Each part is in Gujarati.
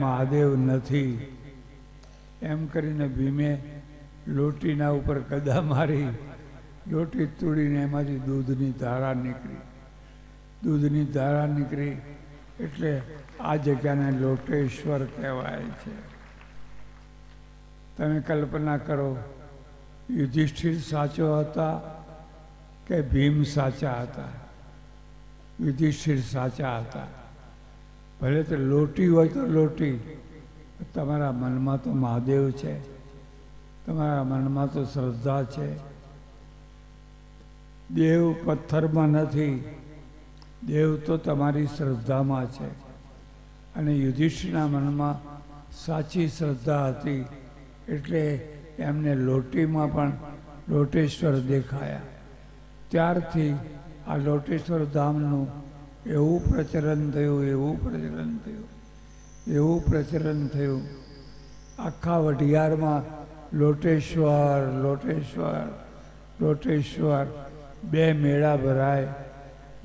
મહાદેવ નથી. એમ કરીને ભીમે લોટીના ઉપર કદા મારી, લોટી તોડીને એમાંથી દૂધની ધારા નીકળી. દૂધની ધારા નીકળી એટલે આ જગ્યાને લોટેશ્વર કહેવાય છે. તમે કલ્પના કરો, યુધિષ્ઠિર સાચો હતા કે ભીમ સાચા હતા? યુધિષ્ઠિર સાચા હતા? ભલે તો લોટી હોય તો લોટી. તમારા મનમાં તો મહાદેવ છે. તમારા મનમાં તો શ્રદ્ધા છે. દેવ પથ્થરમાં નથી. દેવ તો તમારી શ્રદ્ધામાં છે. અને યુધિષ્ઠિરના મનમાં સાચી શ્રદ્ધા હતી. એટલે એમને લોટીમાં પણ લોટેશ્વર દેખાયા. ત્યારથી આ લોટેશ્વર ધામનું એવું પ્રચલન થયું, એવું પ્રચલન થયું, એવું પ્રચલન થયું. આખા વઢિયારમાં લોટેશ્વર લોટેશ્વર લોટેશ્વર, બે મેળા ભરાય.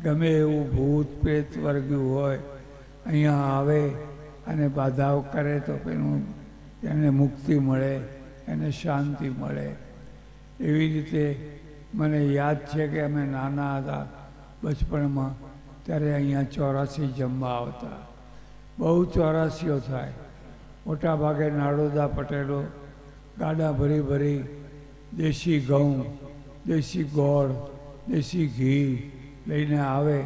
ગમે એવું ભૂત, પ્રેત વર્ગ્યું હોય, અહીંયા આવે અને બાધાઓ કરે તો પેલું એને મુક્તિ મળે, એને શાંતિ મળે. એવી રીતે મને યાદ છે કે અમે નાના હતા, બચપણમાં ત્યારે અહીંયા ચોરાસી જમવા આવતા. બહુ ચોરાસીઓ થાય. મોટા ભાગે નાડોદા પટેલો, ગાડા ભરી ભરી, દેશી ઘઉં, દેશી ગોળ, દેશી ઘી લઈને આવે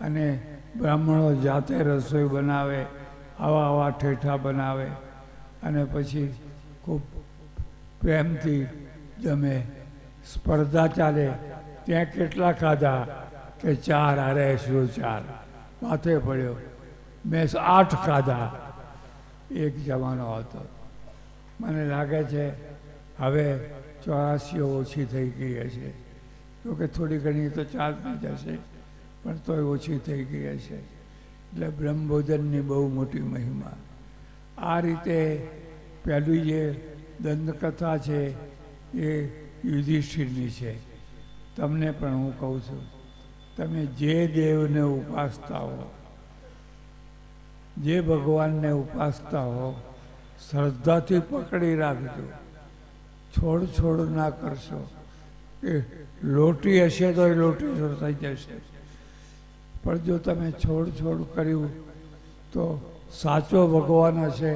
અને બ્રાહ્મણો જાતે રસોઈ બનાવે, આવા આવા ઠેઠા બનાવે અને પછી ખૂબ પ્રેમથી જમે. સ્પર્ધા ચાલે. ત્યાં કેટલા ખાધા કે ચાર અરે શું ચાર? માથે પડ્યો. મેં આઠ ખાધા. એક જમાનો હતો. મને લાગે છે હવે ચોરાસીઓ ઓછી થઈ ગઈ હશે. તો કે થોડી ઘણી તો ચાલતી જશે, પણ તોય ઓછી થઈ ગઈ હશે. એટલે બ્રહ્મભોજનની બહુ મોટી મહિમા. આ રીતે પહેલી જે દંતકથા છે એ યુધિષ્ઠિરની છે. તમને પણ હું કહું છું. તમે જે દેવને ઉપાસતા હો, જે ભગવાનને ઉપાસતા હો, શ્રદ્ધાથી પકડી રાખજો. છોડ છોડ ના કરશો. એ લોટી હશે તો એ લોટી થઈ જશે. પણ જો તમે છોડ છોડ કર્યું તો સાચો ભગવાન હશે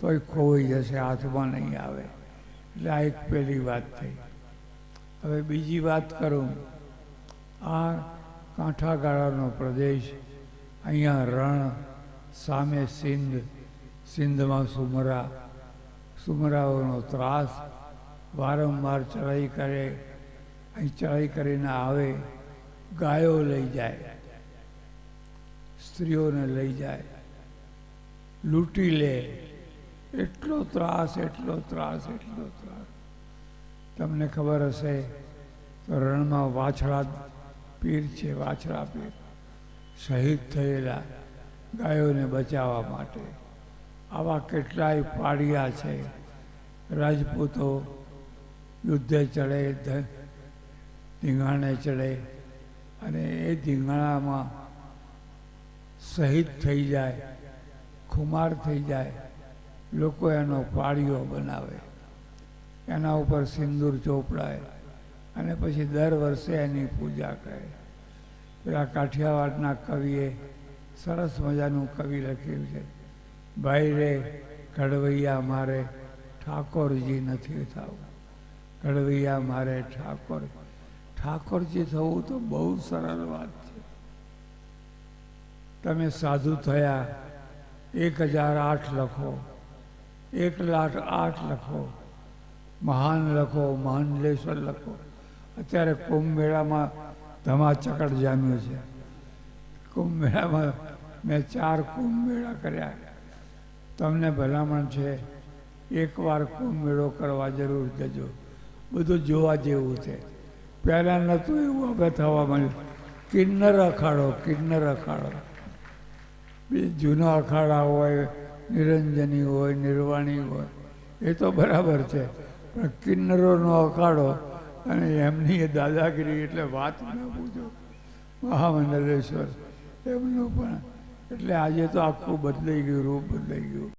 તો એ ખોવાઈ જશે, હાથમાં નહીં આવે. એટલે આ એક પહેલી વાત થઈ. હવે બીજી વાત કરું. આ કાંઠાગાળાનો પ્રદેશ, અહીંયા રણ, સામે સિંધ, સિંધમાં સુમરા. સુમરાઓનો ત્રાસ વારંવાર ચડાઈ કરે, અહીં ચડાઈ કરીને આવે, ગાયો લઈ જાય, સ્ત્રીઓને લઈ જાય, લૂંટી લે. એટલો ત્રાસ એટલો ત્રાસ એટલો ત્રાસ. તમને ખબર હશે, તો રણમાં વાછડા પીર છે, વાછરા પીર, શહીદ થયેલા ગાયોને બચાવવા માટે. આવા કેટલાય પાડિયા છે. રાજપૂતો યુદ્ધે ચડે ધીંગાણે ચડે અને એ ધીંગાણામાં શહીદ થઈ જાય, ખુમાર થઈ જાય, લોકો એનો પાળીઓ બનાવે. એના ઉપર સિંદૂર ચોપડાય. અને પછી દર વર્ષે એની પૂજા કરે. પેલા કાઠિયાવાડના કવિએ સરસ મજાનું કવિ લખ્યું છે, ભાઈ રે, ઘડવૈયા મારે ઠાકોરજી નથી થવું. ઘડવૈયા મારે ઠાકોર, ઠાકોરજી થવું તો બહુ સરળ વાત છે. તમે સાધુ થયા, એક હજાર આઠ લખો, એક લાખ આઠ લખો, મહાન લખો મહાનલેશ્વર લખો. અત્યારે કુંભ મેળામાં ધમાચકડ જામ્યું છે. કુંભ મેળામાં મેં ચાર કુંભ મેળા કર્યા. તમને ભલામણ છે, એકવાર કુંભ મેળો કરવા જરૂર જજો. બધું જોવા જેવું છે. પહેલાં નહોતું એવું હવે થવા માંડ્યું. કિન્નર અખાડો કિન્નર અખાડો. બે જૂના અખાડા હોય, નિરંજની હોય, નિર્વાણી હોય. એ તો બરાબર છે. પણ કિન્નરોનો અખાડો અને એમની એ દાદાગીરી એટલે વાત ન પૂછો. મહામંડલેશ્વર. એમનું પણ. એટલે આજે તો આખું બદલાઈ ગયું, રૂપ બદલાઈ ગયું.